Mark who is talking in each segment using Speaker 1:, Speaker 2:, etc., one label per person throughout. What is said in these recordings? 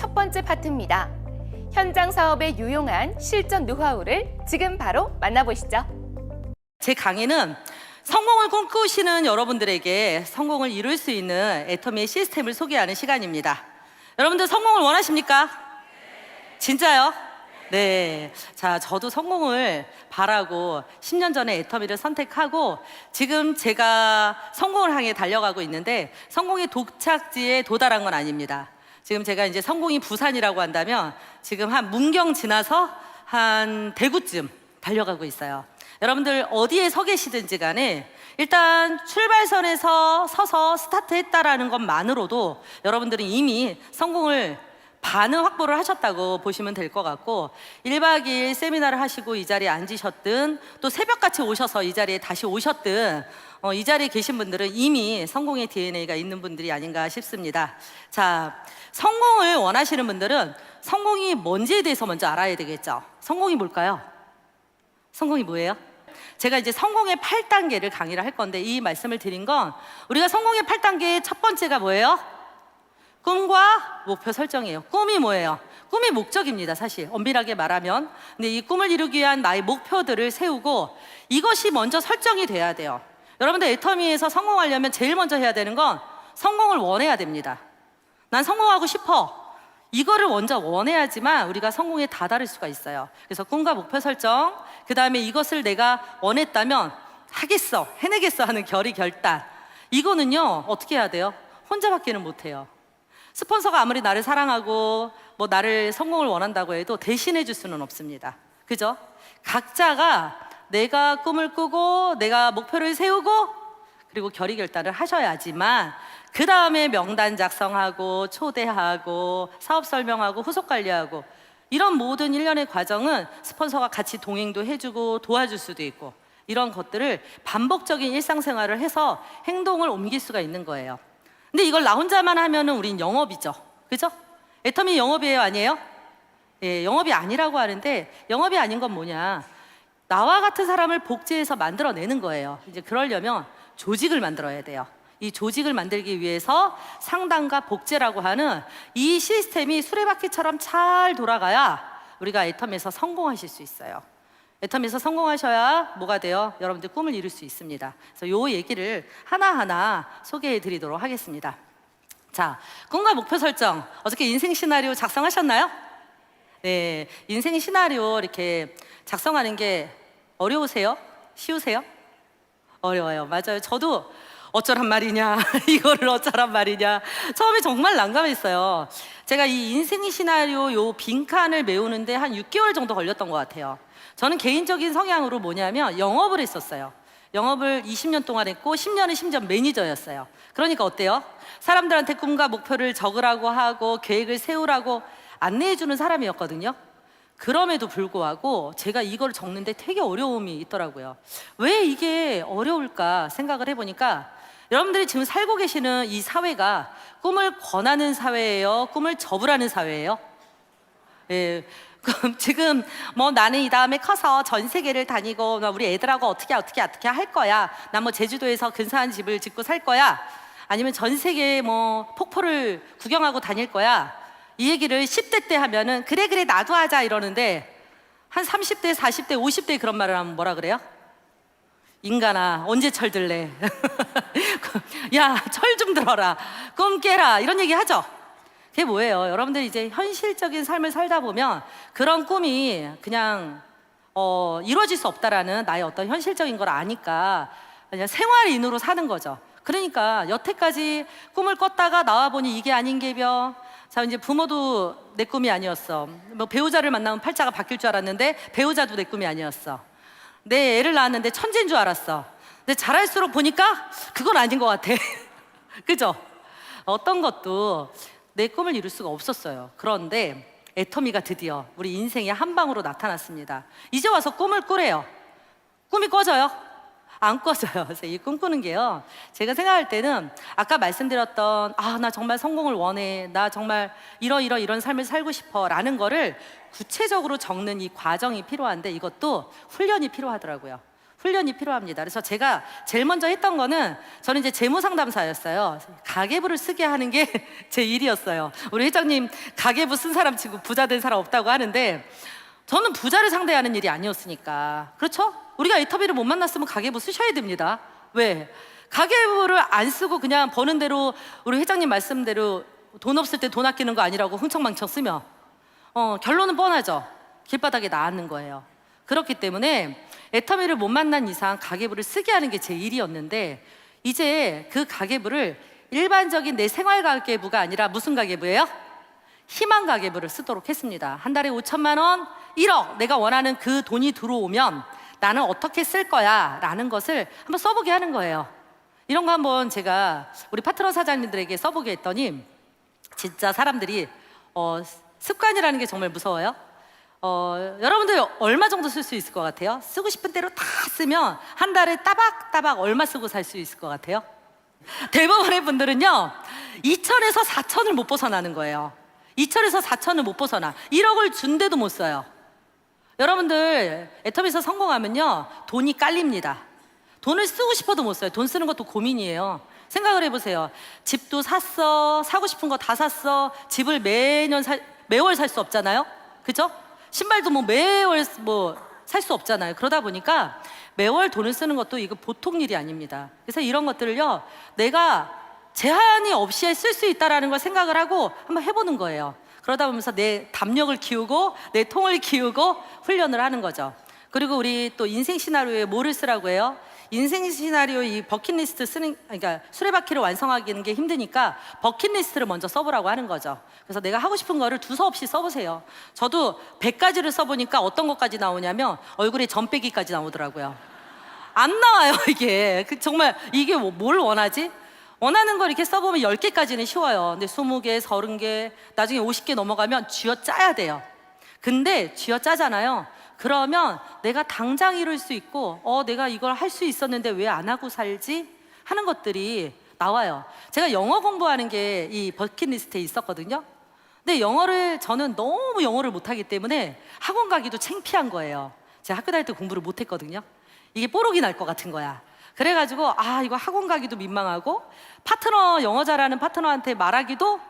Speaker 1: 첫 번째 파트입니다. 현장 사업에 유용한 실전 노하우를 지금 바로 만나보시죠.
Speaker 2: 제 강의는 성공을 꿈꾸시는 여러분들에게 성공을 이룰 수 있는 애터미의 시스템을 소개하는 시간입니다. 여러분들 성공을 원하십니까? 진짜요? 네. 자, 저도 성공을 바라고 10년 전에 애터미를 선택하고 지금 제가 성공을 향해 달려가고 있는데 성공의 도착지에 도달한 건 아닙니다. 지금 제가 이제 성공이 부산이라고 한다면 지금 한 문경 지나서 한 대구쯤 달려가고 있어요. 여러분들 어디에 서 계시든지 간에 일단 출발선에서 서서 스타트했다라는 것만으로도 여러분들은 이미 성공을 반은 확보를 하셨다고 보시면 될 것 같고 1박 2일 세미나를 하시고 이 자리에 앉으셨든 또 새벽같이 오셔서 이 자리에 다시 오셨든 어, 이 자리에 계신 분들은 이미 성공의 DNA가 있는 분들이 아닌가 싶습니다. 자, 성공을 원하시는 분들은 성공이 뭔지에 대해서 먼저 알아야 되겠죠. 성공이 뭘까요? 성공이 뭐예요? 제가 이제 성공의 8단계를 강의를 할 건데 이 말씀을 드린 건 우리가 성공의 8단계의 첫 번째가 뭐예요? 꿈과 목표 설정이에요. 꿈이 뭐예요? 꿈이 목적입니다, 사실. 엄밀하게 말하면. 근데 이 꿈을 이루기 위한 나의 목표들을 세우고 이것이 먼저 설정이 돼야 돼요. 여러분들 애터미에서 성공하려면 제일 먼저 해야 되는 건 성공을 원해야 됩니다. 난 성공하고 싶어. 이거를 먼저 원해야지만 우리가 성공에 다다를 수가 있어요. 그래서 꿈과 목표 설정, 그 다음에 이것을 내가 원했다면 하겠어, 해내겠어 하는 결의 결단. 이거는요, 어떻게 해야 돼요? 혼자밖에는 못해요. 스폰서가 아무리 나를 사랑하고 뭐 나를 성공을 원한다고 해도 대신해 줄 수는 없습니다. 그죠? 각자가 내가 꿈을 꾸고 내가 목표를 세우고 그리고 결의 결단을 하셔야지만 그 다음에 명단 작성하고 초대하고 사업 설명하고 후속 관리하고 이런 모든 일련의 과정은 스폰서가 같이 동행도 해주고 도와줄 수도 있고 이런 것들을 반복적인 일상생활을 해서 행동을 옮길 수가 있는 거예요. 근데 이걸 나 혼자만 하면은 우린 영업이죠. 그죠? 애터미 영업이에요, 아니에요? 예, 영업이 아니라고 하는데 영업이 아닌 건 뭐냐? 나와 같은 사람을 복제해서 만들어내는 거예요. 이제 그러려면 조직을 만들어야 돼요. 이 조직을 만들기 위해서 상담과 복제라고 하는 이 시스템이 수레바퀴처럼 잘 돌아가야 우리가 애텀에서 성공하실 수 있어요. 애텀에서 성공하셔야 뭐가 돼요? 여러분들 꿈을 이룰 수 있습니다. 그래서 요 얘기를 하나하나 소개해 드리도록 하겠습니다. 자, 꿈과 목표 설정. 어저께 인생 시나리오 작성하셨나요? 네, 인생 시나리오 이렇게 작성하는 게 어려우세요? 쉬우세요? 어려워요. 맞아요. 저도 어쩌란 말이냐, 이거를 어쩌란 말이냐. 처음에 정말 난감했어요. 제가 이 인생 시나리오 요 빈칸을 메우는데 한 6개월 정도 걸렸던 것 같아요. 저는 개인적인 성향으로 뭐냐면 영업을 했었어요. 영업을 20년 동안 했고 10년은 심지어 매니저였어요. 그러니까 어때요? 사람들한테 꿈과 목표를 적으라고 하고 계획을 세우라고 안내해 주는 사람이었거든요. 그럼에도 불구하고 제가 이걸 적는데 되게 어려움이 있더라고요. 왜 이게 어려울까 생각을 해 보니까 여러분들이 지금 살고 계시는 이 사회가 꿈을 권하는 사회예요? 꿈을 접으라는 사회예요? 예. 그럼 지금 뭐 나는 이 다음에 커서 전 세계를 다니고 나 우리 애들하고 어떻게 어떻게 어떻게 할 거야. 나 뭐 제주도에서 근사한 집을 짓고 살 거야. 아니면 전 세계 뭐 폭포를 구경하고 다닐 거야. 이 얘기를 10대 때 하면은 그래 그래 나도 하자 이러는데 한 30대, 40대, 50대 그런 말을 하면 뭐라 그래요? 인간아 언제 철들래? 야 철 좀 들어라 꿈 깨라 이런 얘기 하죠. 그게 뭐예요? 여러분들 이제 현실적인 삶을 살다 보면 그런 꿈이 그냥 어, 이루어질 수 없다라는 나의 어떤 현실적인 걸 아니까 그냥 생활인으로 사는 거죠. 그러니까 여태까지 꿈을 꿨다가 나와 보니 이게 아닌 게벼. 자 이제 부모도 내 꿈이 아니었어. 뭐 배우자를 만나면 팔자가 바뀔 줄 알았는데 배우자도 내 꿈이 아니었어. 내 애를 낳았는데 천재인 줄 알았어. 근데 자랄수록 보니까 그건 아닌 것 같아. 그죠? 어떤 것도 내 꿈을 이룰 수가 없었어요. 그런데 애터미가 드디어 우리 인생의 한 방으로 나타났습니다. 이제 와서 꿈을 꾸래요. 꿈이 꿔져요? 안 꿔져요. 그래서 이 꿈꾸는 게요. 제가 생각할 때는 아까 말씀드렸던 아, 나 정말 성공을 원해. 나 정말 이러 이러 이런 삶을 살고 싶어. 라는 거를 구체적으로 적는 이 과정이 필요한데 이것도 훈련이 필요하더라고요. 훈련이 필요합니다. 그래서 제가 제일 먼저 했던 거는 저는 이제 재무 상담사였어요. 가계부를 쓰게 하는 게 제 일이었어요. 우리 회장님 가계부 쓴 사람 치고 부자 된 사람 없다고 하는데 저는 부자를 상대하는 일이 아니었으니까. 그렇죠? 우리가 에터비를 못 만났으면 가계부 쓰셔야 됩니다. 왜? 가계부를 안 쓰고 그냥 버는 대로 우리 회장님 말씀대로 돈 없을 때 돈 아끼는 거 아니라고 흥청망청 쓰면 어, 결론은 뻔하죠. 길바닥에 나앉는 거예요. 그렇기 때문에 애터미를 못 만난 이상 가계부를 쓰게 하는 게 제 일이었는데 이제 그 가계부를 일반적인 내 생활 가계부가 아니라 무슨 가계부예요? 희망 가계부를 쓰도록 했습니다. 한 달에 5천만 원, 1억 내가 원하는 그 돈이 들어오면 나는 어떻게 쓸 거야 라는 것을 한번 써보게 하는 거예요. 이런 거 한번 제가 우리 파트너 사장님들에게 써보게 했더니 진짜 사람들이 어, 습관이라는 게 정말 무서워요. 어, 여러분들 얼마 정도 쓸 수 있을 것 같아요? 쓰고 싶은 대로 다 쓰면 한 달에 따박따박 얼마 쓰고 살 수 있을 것 같아요? 대부분의 분들은요, 2천에서 4천을 못 벗어나는 거예요. 2천에서 4천을 못 벗어나. 1억을 준데도 못 써요. 여러분들, 애터미에서 성공하면요, 돈이 깔립니다. 돈을 쓰고 싶어도 못 써요. 돈 쓰는 것도 고민이에요. 생각을 해보세요. 집도 샀어. 사고 싶은 거 다 샀어. 집을 매년 살, 매월 살 수 없잖아요. 그죠? 신발도 뭐 매월 뭐 살 수 없잖아요. 그러다 보니까 매월 돈을 쓰는 것도 이거 보통 일이 아닙니다. 그래서 이런 것들을요, 내가 제한이 없이 쓸 수 있다라는 걸 생각을 하고 한번 해보는 거예요. 그러다 보면서 내 담력을 키우고 내 통을 키우고 훈련을 하는 거죠. 그리고 우리 또 인생 시나리오에 뭐를 쓰라고 해요? 인생 시나리오 이 버킷리스트 쓰는 그러니까 수레바퀴를 완성하기는 게 힘드니까 버킷리스트를 먼저 써보라고 하는 거죠. 그래서 내가 하고 싶은 거를 두서 없이 써보세요. 저도 100가지를 써보니까 어떤 것까지 나오냐면 얼굴에 점 빼기까지 나오더라고요. 안 나와요 이게 그 정말 이게 뭐- 뭘 원하지? 원하는 걸 이렇게 써보면 10개까지는 쉬워요. 근데 20개, 30개, 나중에 50개 넘어가면 쥐어 짜야 돼요. 근데 쥐어 짜잖아요. 그러면 내가 당장 이룰 수 있고, 어, 내가 이걸 할 수 있었는데 왜 안 하고 살지? 하는 것들이 나와요. 제가 영어 공부하는 게 이 버킷리스트에 있었거든요. 근데 영어를 저는 너무 영어를 못하기 때문에 학원 가기도 창피한 거예요. 제가 학교 다닐 때 공부를 못했거든요. 이게 뽀록이 날 것 같은 거야. 그래가지고 아 이거 학원 가기도 민망하고 파트너 영어 잘하는 파트너한테 말하기도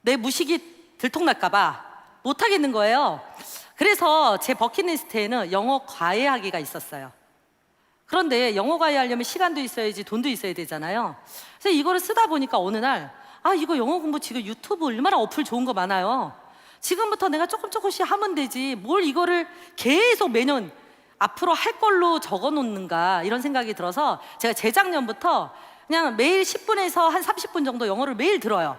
Speaker 2: 내 무식이 들통날까봐 못하겠는 거예요. 그래서 제 버킷리스트에는 영어 과외하기가 있었어요. 그런데 영어 과외하려면 시간도 있어야지 돈도 있어야 되잖아요. 그래서 이거를 쓰다 보니까 어느 날, 아, 이거 영어 공부 지금 유튜브 얼마나 어플 좋은 거 많아요. 지금부터 내가 조금 조금씩 하면 되지. 뭘 이거를 계속 매년 앞으로 할 걸로 적어 놓는가 이런 생각이 들어서 제가 재작년부터 그냥 매일 10분에서 한 30분 정도 영어를 매일 들어요.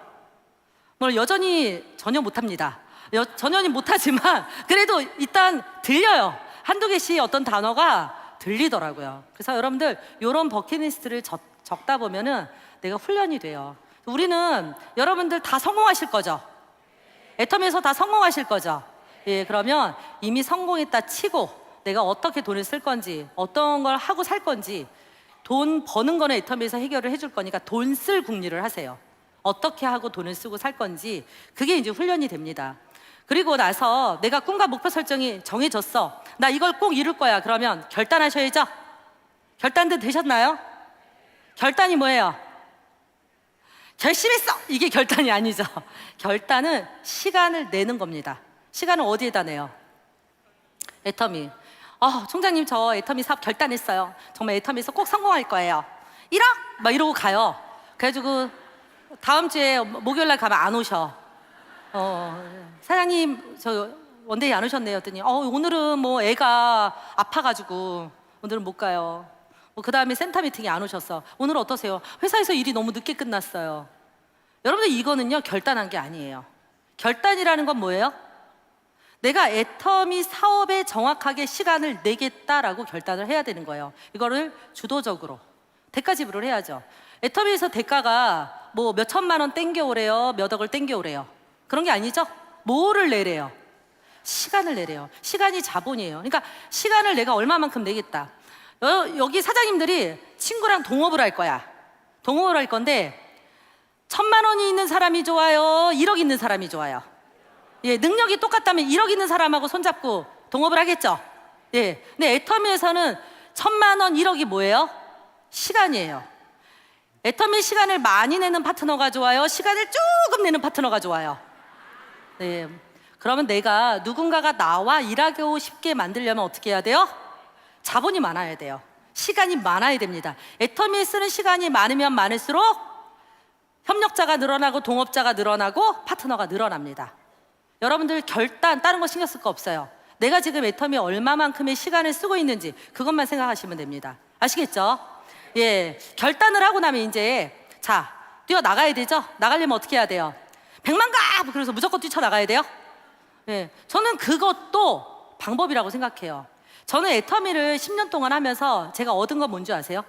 Speaker 2: 뭐 여전히 전혀 못합니다. 여, 전혀 못하지만 그래도 일단 들려요. 한두 개씩 어떤 단어가 들리더라고요. 그래서 여러분들 이런 버킷리스트를 적, 적다 보면은 내가 훈련이 돼요. 우리는 여러분들 다 성공하실 거죠. 애텀에서 다 성공하실 거죠. 예, 그러면 이미 성공했다 치고 내가 어떻게 돈을 쓸 건지, 어떤 걸 하고 살 건지, 돈 버는 거는 애텀에서 해결을 해줄 거니까 돈 쓸 궁리를 하세요. 어떻게 하고 돈을 쓰고 살 건지, 그게 이제 훈련이 됩니다. 그리고 나서 내가 꿈과 목표 설정이 정해졌어. 나 이걸 꼭 이룰 거야. 그러면 결단하셔야죠. 결단도 되셨나요? 결단이 뭐예요? 결심했어! 이게 결단이 아니죠. 결단은 시간을 내는 겁니다. 시간을 어디에다 내요? 애터미. 어, 총장님, 저 애터미 사업 결단했어요. 정말 애터미에서 꼭 성공할 거예요. 1억! 막 이러고 가요. 그래가지고 다음 주에 목요일 날 가면 안 오셔. 어, 사장님, 저 원데이 안 오셨네요. 했더니, 어, 오늘은 뭐 애가 아파가지고 오늘은 못 가요. 뭐 그 다음에 센터 미팅이 안 오셨어. 오늘 어떠세요? 회사에서 일이 너무 늦게 끝났어요. 여러분들 이거는요 결단한 게 아니에요. 결단이라는 건 뭐예요? 내가 애터미 사업에 정확하게 시간을 내겠다라고 결단을 해야 되는 거예요. 이거를 주도적으로 대가 지불을 해야죠. 애터미에서 대가가 뭐 몇 천만 원 땡겨오래요, 몇 억을 땡겨오래요. 그런 게 아니죠. 뭐를 내래요? 시간을 내래요. 시간이 자본이에요. 그러니까 시간을 내가 얼마만큼 내겠다. 여, 여기 사장님들이 친구랑 동업을 할 거야. 동업을 할 건데 천만 원이 있는 사람이 좋아요? 1억 있는 사람이 좋아요? 예, 능력이 똑같다면 1억 있는 사람하고 손잡고 동업을 하겠죠? 예. 근데 애터미에서는 천만 원, 1억이 뭐예요? 시간이에요. 애터미 시간을 많이 내는 파트너가 좋아요? 시간을 조금 내는 파트너가 좋아요? 네. 그러면 내가 누군가가 나와 일하고 싶게 만들려면 어떻게 해야 돼요? 자본이 많아야 돼요. 시간이 많아야 됩니다. 애터미에 쓰는 시간이 많으면 많을수록 협력자가 늘어나고 동업자가 늘어나고 파트너가 늘어납니다. 여러분들 결단 다른 거 신경 쓸 거 없어요. 내가 지금 애터미에 얼마만큼의 시간을 쓰고 있는지 그것만 생각하시면 됩니다. 아시겠죠? 예, 결단을 하고 나면 이제 자 뛰어 나가야 되죠. 나가려면 어떻게 해야 돼요? 백만 가! 그래서 무조건 뛰쳐 나가야 돼요. 예, 저는 그것도 방법이라고 생각해요. 저는 애터미를 10년 동안 하면서 제가 얻은 건 뭔지 아세요?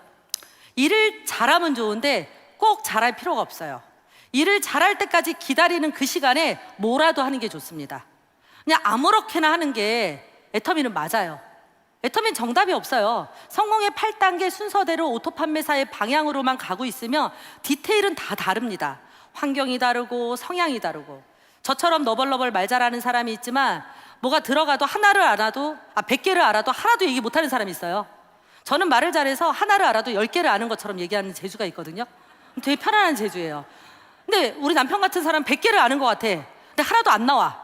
Speaker 2: 일을 잘하면 좋은데 꼭 잘할 필요가 없어요. 일을 잘할 때까지 기다리는 그 시간에 뭐라도 하는 게 좋습니다. 그냥 아무렇게나 하는 게 애터미는 맞아요. 애터미는 정답이 없어요. 성공의 8단계 순서대로 오토 판매사의 방향으로만 가고 있으면 디테일은 다 다릅니다. 환경이 다르고 성향이 다르고 저처럼 너벌너벌 말 잘하는 사람이 있지만 뭐가 들어가도 하나를 알아도 아 100개를 알아도 하나도 얘기 못하는 사람이 있어요. 저는 말을 잘해서 하나를 알아도 10개를 아는 것처럼 얘기하는 재주가 있거든요. 되게 편안한 재주예요. 근데 우리 남편 같은 사람 100개를 아는 것 같아. 근데 하나도 안 나와.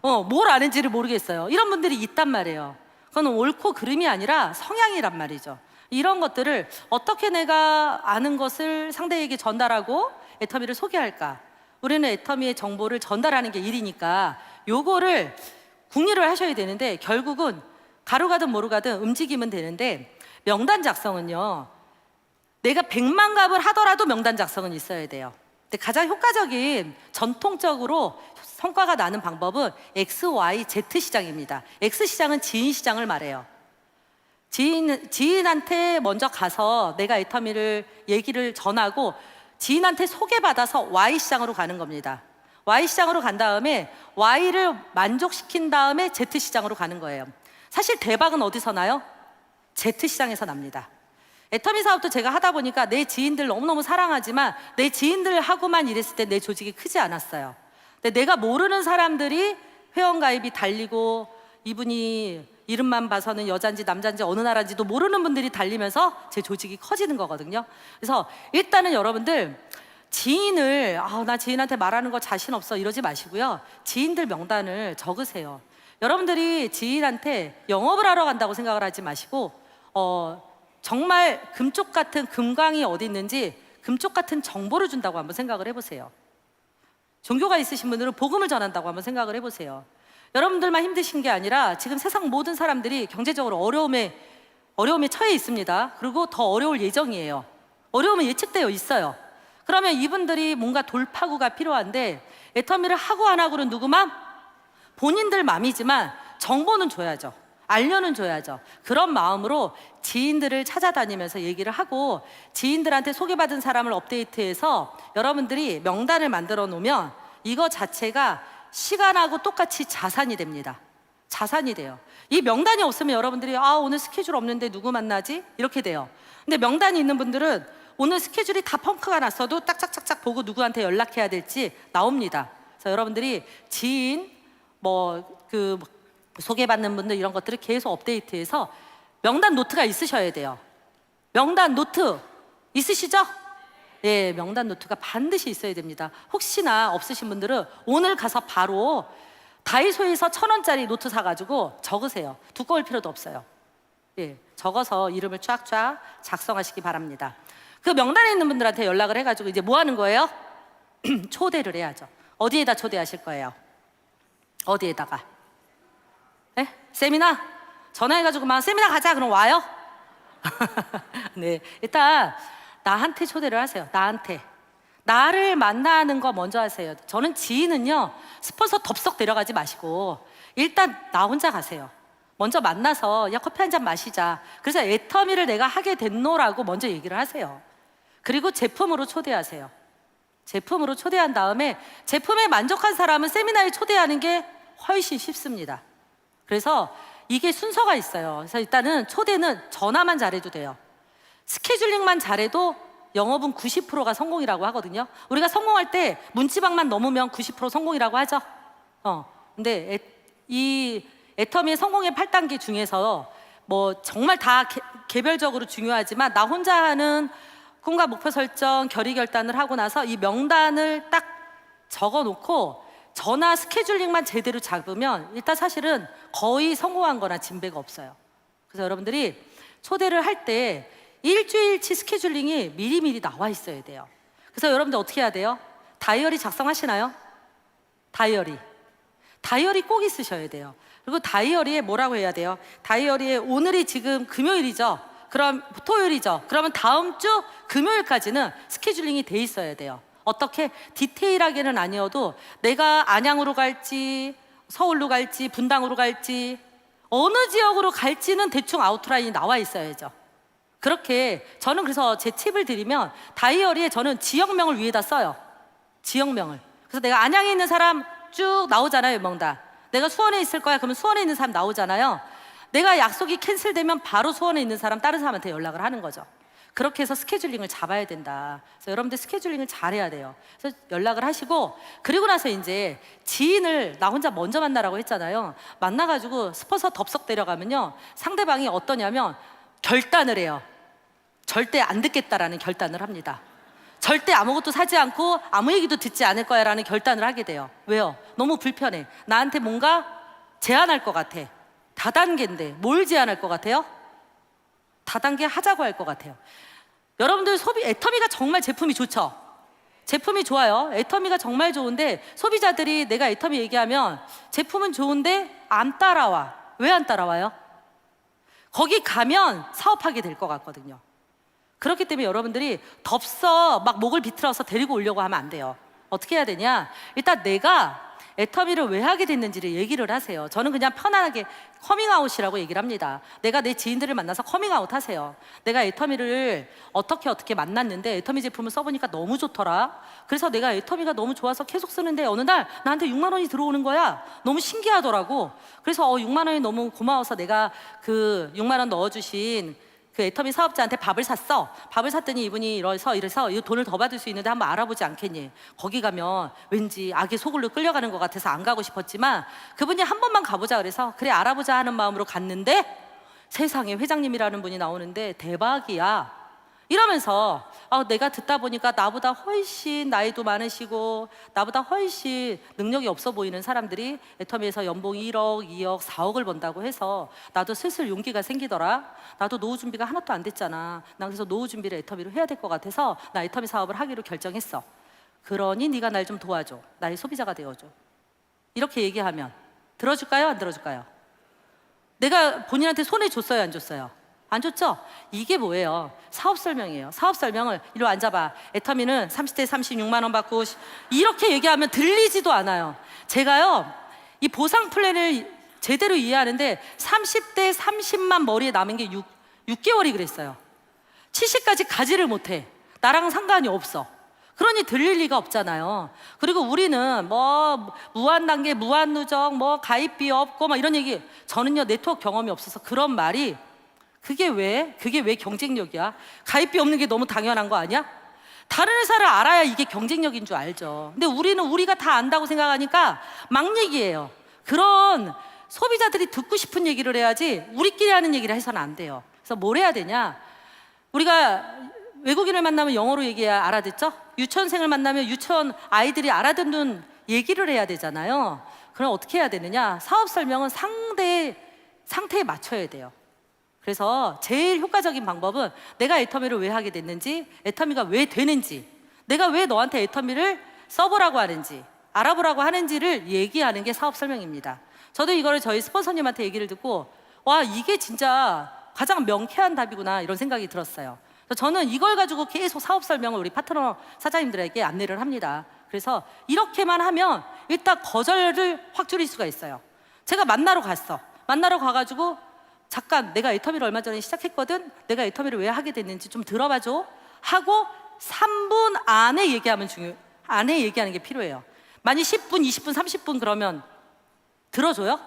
Speaker 2: 어, 뭘 아는지를 모르겠어요. 이런 분들이 있단 말이에요. 그건 옳고 그름이 아니라 성향이란 말이죠. 이런 것들을 어떻게 내가 아는 것을 상대에게 전달하고 애터미를 소개할까? 우리는 애터미의 정보를 전달하는 게 일이니까 요거를 궁리를 하셔야 되는데 결국은 가루가든 모르가든 움직이면 되는데 명단 작성은요. 내가 백만 갑을 하더라도 명단 작성은 있어야 돼요. 근데 가장 효과적인 전통적으로 성과가 나는 방법은 X, Y, Z 시장입니다. X 시장은 지인 시장을 말해요. 지인, 지인한테 먼저 가서 내가 애터미를 얘기를 전하고 지인한테 소개받아서 Y 시장으로 가는 겁니다. Y 시장으로 간 다음에 Y를 만족시킨 다음에 Z 시장으로 가는 거예요. 사실 대박은 어디서 나요? Z 시장에서 납니다. 애터미 사업도 제가 하다 보니까 내 지인들 너무너무 사랑하지만 내 지인들하고만 일했을 때 내 조직이 크지 않았어요. 근데 내가 모르는 사람들이 회원가입이 달리고 이분이 이름만 봐서는 여잔지 남잔지 어느 나라인지도 모르는 분들이 달리면서 제 조직이 커지는 거거든요. 그래서 일단은 여러분들 지인을 아, 나 지인한테 말하는 거 자신 없어 이러지 마시고요. 지인들 명단을 적으세요. 여러분들이 지인한테 영업을 하러 간다고 생각을 하지 마시고 어, 정말 금쪽 같은 금광이 어디 있는지 금쪽 같은 정보를 준다고 한번 생각을 해보세요. 종교가 있으신 분들은 복음을 전한다고 한번 생각을 해보세요. 여러분들만 힘드신 게 아니라 지금 세상 모든 사람들이 경제적으로 어려움에 어려움에 처해 있습니다. 그리고 더 어려울 예정이에요. 어려움은 예측되어 있어요. 그러면 이분들이 뭔가 돌파구가 필요한데 애터미를 하고 안 하고는 누구만 본인들 맘이지만 정보는 줘야죠. 알려는 줘야죠. 그런 마음으로 지인들을 찾아다니면서 얘기를 하고 지인들한테 소개받은 사람을 업데이트해서 여러분들이 명단을 만들어 놓으면 이거 자체가 시간하고 똑같이 자산이 됩니다. 자산이 돼요. 이 명단이 없으면 여러분들이 아, 오늘 스케줄 없는데 누구 만나지? 이렇게 돼요. 근데 명단이 있는 분들은 오늘 스케줄이 다 펑크가 났어도 딱짝짝짝 보고 누구한테 연락해야 될지 나옵니다. 그래서 여러분들이 지인 뭐 그 소개받는 분들 이런 것들을 계속 업데이트해서 명단 노트가 있으셔야 돼요. 명단 노트 있으시죠? 예, 명단 노트가 반드시 있어야 됩니다. 혹시나 없으신 분들은 오늘 가서 바로 다이소에서 천 원짜리 노트 사가지고 적으세요. 두꺼울 필요도 없어요. 예, 적어서 이름을 쫙쫙 작성하시기 바랍니다. 그 명단에 있는 분들한테 연락을 해가지고 이제 뭐 하는 거예요? 초대를 해야죠. 어디에다 초대하실 거예요? 어디에다가? 네? 세미나? 전화해가지고 막 세미나 가자 그럼 와요? 네 일단 나한테 초대를 하세요 나한테 나를 만나는 거 먼저 하세요 저는 지인은요 스폰서 덥석 데려가지 마시고 일단 나 혼자 가세요 먼저 만나서 야 커피 한 잔 마시자 그래서 애터미를 내가 하게 됐노라고 먼저 얘기를 하세요 그리고 제품으로 초대하세요 제품으로 초대한 다음에 제품에 만족한 사람은 세미나에 초대하는 게 훨씬 쉽습니다. 그래서 이게 순서가 있어요. 그래서 일단은 초대는 전화만 잘해도 돼요. 스케줄링만 잘해도 영업은 90%가 성공이라고 하거든요. 우리가 성공할 때 문지방만 넘으면 90% 성공이라고 하죠. 어. 근데 애, 이 애터미의 성공의 8단계 중에서 뭐 정말 다 개, 개별적으로 중요하지만 나 혼자 하는 꿈과 목표 설정, 결의 결단을 하고 나서 이 명단을 딱 적어 놓고 전화 스케줄링만 제대로 잡으면 일단 사실은 거의 성공한 거나 진배가 없어요. 그래서 여러분들이 초대를 할 때 일주일치 스케줄링이 미리미리 나와 있어야 돼요. 그래서 여러분들 어떻게 해야 돼요? 다이어리 작성하시나요? 다이어리. 다이어리 꼭 있으셔야 돼요. 그리고 다이어리에 뭐라고 해야 돼요? 다이어리에 오늘이 지금 금요일이죠. 그럼 토요일이죠. 그러면 다음 주 금요일까지는 스케줄링이 돼 있어야 돼요. 어떻게 디테일하게는 아니어도 내가 안양으로 갈지 서울로 갈지 분당으로 갈지 어느 지역으로 갈지는 대충 아웃라인이 나와 있어야죠. 그렇게 저는 그래서 제 팁을 드리면 다이어리에 저는 지역명을 위에다 써요. 지역명을. 그래서 내가 안양에 있는 사람 쭉 나오잖아요, 명단. 내가 수원에 있을 거야. 그러면 수원에 있는 사람 나오잖아요. 내가 약속이 캔슬되면 바로 수원에 있는 사람 다른 사람한테 연락을 하는 거죠. 그렇게 해서 스케줄링을 잡아야 된다. 그래서 여러분들 스케줄링을 잘해야 돼요. 그래서 연락을 하시고 그리고 나서 이제 지인을 나 혼자 먼저 만나라고 했잖아요. 만나가지고 스퍼서 덥석 데려가면요. 상대방이 어떠냐면 결단을 해요. 절대 안 듣겠다라는 결단을 합니다. 절대 아무것도 사지 않고 아무 얘기도 듣지 않을 거야라는 결단을 하게 돼요. 왜요? 너무 불편해. 나한테 뭔가 제안할 것 같아. 다단계인데 뭘 제안할 것 같아요? 다단계 하자고 할 것 같아요. 여러분들 소비 애터미가 정말 제품이 좋죠. 제품이 좋아요. 애터미가 정말 좋은데 소비자들이 내가 애터미 얘기하면 제품은 좋은데 안 따라와. 왜 안 따라와요? 거기 가면 사업하게 될 것 같거든요. 그렇기 때문에 여러분들이 덥서 막 목을 비틀어서 데리고 오려고 하면 안 돼요. 어떻게 해야 되냐? 일단 내가 애터미를 왜 하게 됐는지를 얘기를 하세요. 저는 그냥 편안하게 커밍아웃이라고 얘기를 합니다. 내가 내 지인들을 만나서 커밍아웃 하세요. 내가 애터미를 어떻게 어떻게 만났는데 애터미 제품을 써보니까 너무 좋더라. 그래서 내가 애터미가 너무 좋아서 계속 쓰는데 어느 날 나한테 6만 원이 들어오는 거야. 너무 신기하더라고. 그래서 어, 6만 원이 너무 고마워서 내가 그 6만 원 넣어주신 그 애터미 사업자한테 밥을 샀어. 밥을 샀더니 이분이 이래서 이래서 이 돈을 더 받을 수 있는데 한번 알아보지 않겠니? 거기 가면 왠지 악의 소굴로 끌려가는 것 같아서 안 가고 싶었지만 그분이 한 번만 가보자 그래서 그래 알아보자 하는 마음으로 갔는데 세상에 회장님이라는 분이 나오는데 대박이야. 이러면서 아, 내가 듣다 보니까 나보다 훨씬 나이도 많으시고 나보다 훨씬 능력이 없어 보이는 사람들이 애터미에서 연봉 1억, 2억, 4억을 번다고 해서 나도 슬슬 용기가 생기더라. 나도 노후 준비가 하나도 안 됐잖아. 난 그래서 노후 준비를 애터미로 해야 될 것 같아서 나 애터미 사업을 하기로 결정했어. 그러니 네가 날 좀 도와줘. 나의 소비자가 되어줘. 이렇게 얘기하면 들어줄까요? 안 들어줄까요? 내가 본인한테 손에 줬어요, 안 줬어요? 안 줬죠? 이게 뭐예요? 사업 설명이에요. 사업 설명을 이리 와 앉아봐. 애터미는 30대 36만 원 받고 시- 이렇게 얘기하면 들리지도 않아요. 제가요 이 보상 플랜을 제대로 이해하는데 30대 30만 머리에 남은 게 6, 6개월이 그랬어요. 70까지 가지를 못해. 나랑 상관이 없어. 그러니 들릴 리가 없잖아요. 그리고 우리는 뭐 무한 단계, 무한 누적, 뭐 가입비 없고 막 이런 얘기. 저는요 네트워크 경험이 없어서 그런 말이 그게 왜? 그게 왜 경쟁력이야? 가입비 없는 게 너무 당연한 거 아니야? 다른 회사를 알아야 이게 경쟁력인 줄 알죠. 근데 우리는 우리가 다 안다고 생각하니까 막 얘기해요. 그런 소비자들이 듣고 싶은 얘기를 해야지 우리끼리 하는 얘기를 해서는 안 돼요. 그래서 뭘 해야 되냐? 우리가 외국인을 만나면 영어로 얘기해야 알아듣죠? 유치원생을 만나면 유치원 아이들이 알아듣는 얘기를 해야 되잖아요. 그럼 어떻게 해야 되느냐? 사업 설명은 상대 상태에 맞춰야 돼요. 그래서 제일 효과적인 방법은 내가 애터미를 왜 하게 됐는지, 애터미가 왜 되는지, 내가 왜 너한테 애터미를 써보라고 하는지, 알아보라고 하는지를 얘기하는 게 사업 설명입니다. 저도 이거를 저희 스폰서님한테 얘기를 듣고, 와, 이게 진짜 가장 명쾌한 답이구나, 이런 생각이 들었어요. 저는 이걸 가지고 계속 사업 설명을 우리 파트너 사장님들에게 안내를 합니다. 그래서 이렇게만 하면 일단 거절을 확 줄일 수가 있어요. 제가 만나러 갔어. 만나러 가가지고 잠깐 내가 애터미를 얼마 전에 시작했거든. 내가 애터미를 왜 하게 됐는지 좀 들어봐 줘. 하고 3분 안에 얘기하면 중요. 안에 얘기하는 게 필요해요. 만약 10분, 20분, 30분 그러면 들어줘요?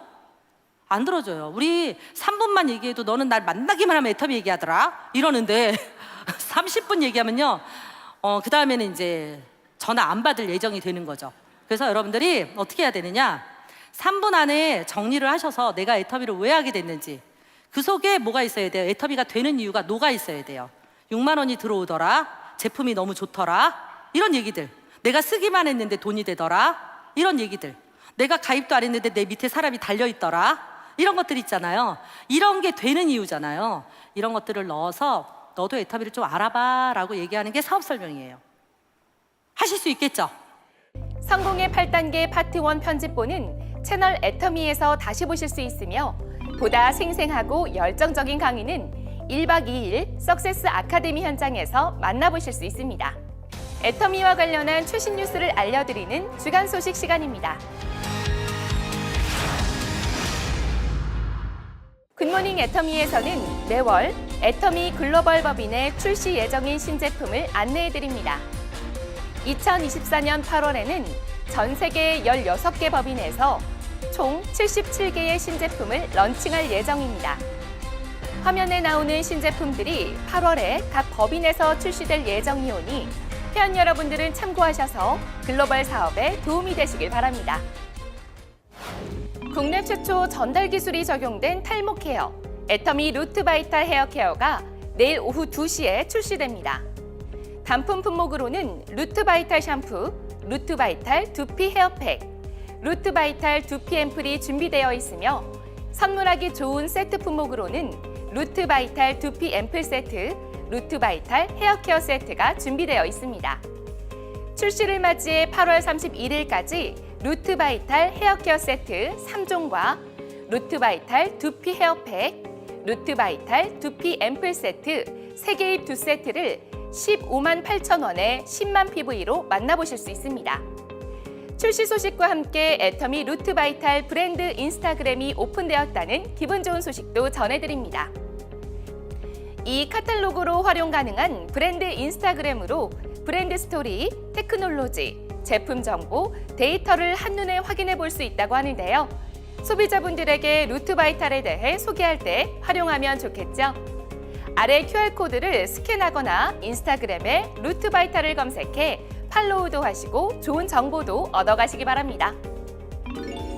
Speaker 2: 안 들어줘요. 우리 3분만 얘기해도 너는 날 만나기만 하면 애터미 얘기하더라. 이러는데 30분 얘기하면요. 어, 그 다음에는 이제 전화 안 받을 예정이 되는 거죠. 그래서 여러분들이 어떻게 해야 되느냐? 3분 안에 정리를 하셔서 내가 애터미를 왜 하게 됐는지 그 속에 뭐가 있어야 돼요? 애터미가 되는 이유가 노가 있어야 돼요. 6만 원이 들어오더라. 제품이 너무 좋더라. 이런 얘기들. 내가 쓰기만 했는데 돈이 되더라. 이런 얘기들. 내가 가입도 안 했는데 내 밑에 사람이 달려 있더라. 이런 것들 있잖아요. 이런 게 되는 이유잖아요. 이런 것들을 넣어서 너도 애터미를 좀 알아봐라고 얘기하는 게 사업 설명이에요. 하실 수 있겠죠?
Speaker 1: 성공의 8단계 파트 1 편집본은 채널 애터미에서 다시 보실 수 있으며 보다 생생하고 열정적인 강의는 1박 2일 석세스 아카데미 현장에서 만나보실 수 있습니다. 애터미와 관련한 최신 뉴스를 알려드리는 주간 소식 시간입니다. 굿모닝 애터미에서는 매월 애터미 글로벌 법인의 출시 예정인 신제품을 안내해드립니다. 2024년 8월에는 전 세계 16개 법인에서 총 77개의 신제품을 런칭할 예정입니다. 화면에 나오는 신제품들이 8월에 각 법인에서 출시될 예정이오니 회원 여러분들은 참고하셔서 글로벌 사업에 도움이 되시길 바랍니다. 국내 최초 전달 기술이 적용된 탈모 케어 애터미 루트 바이탈 헤어 케어가 내일 오후 2시에 출시됩니다. 단품 품목으로는 루트 바이탈 샴푸, 루트 바이탈 두피 헤어팩, 루트 바이탈 두피 앰플이 준비되어 있으며 선물하기 좋은 세트 품목으로는 루트 바이탈 두피 앰플 세트, 루트 바이탈 헤어 케어 세트가 준비되어 있습니다. 출시를 맞이해 8월 31일까지 루트 바이탈 헤어 케어 세트 3종과 루트 바이탈 두피 헤어팩, 루트 바이탈 두피 앰플 세트 3개의 두 세트를 15만 8천 원에 10만 PV로 만나보실 수 있습니다. 출시 소식과 함께 애터미 루트 바이탈 브랜드 인스타그램이 오픈되었다는 기분 좋은 소식도 전해드립니다. 이 카탈로그로 활용 가능한 브랜드 인스타그램으로 브랜드 스토리, 테크놀로지, 제품 정보, 데이터를 한눈에 확인해 볼 수 있다고 하는데요. 소비자분들에게 루트 바이탈에 대해 소개할 때 활용하면 좋겠죠? 아래 QR코드를 스캔하거나 인스타그램에 루트 바이탈을 검색해 팔로우도 하시고 좋은 정보도 얻어가시기 바랍니다.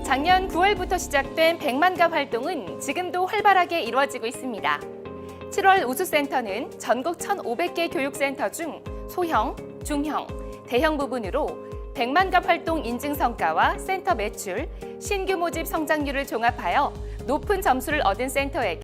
Speaker 1: 작년 9월부터 시작된 100만가 활동은 지금도 활발하게 이루어지고 있습니다. 7월 우수센터는 전국 1,500개 교육센터 중 소형, 중형, 대형 부분으로 100만갑 활동 인증 성과와 센터 매출, 신규 모집 성장률을 종합하여 높은 점수를 얻은 센터에게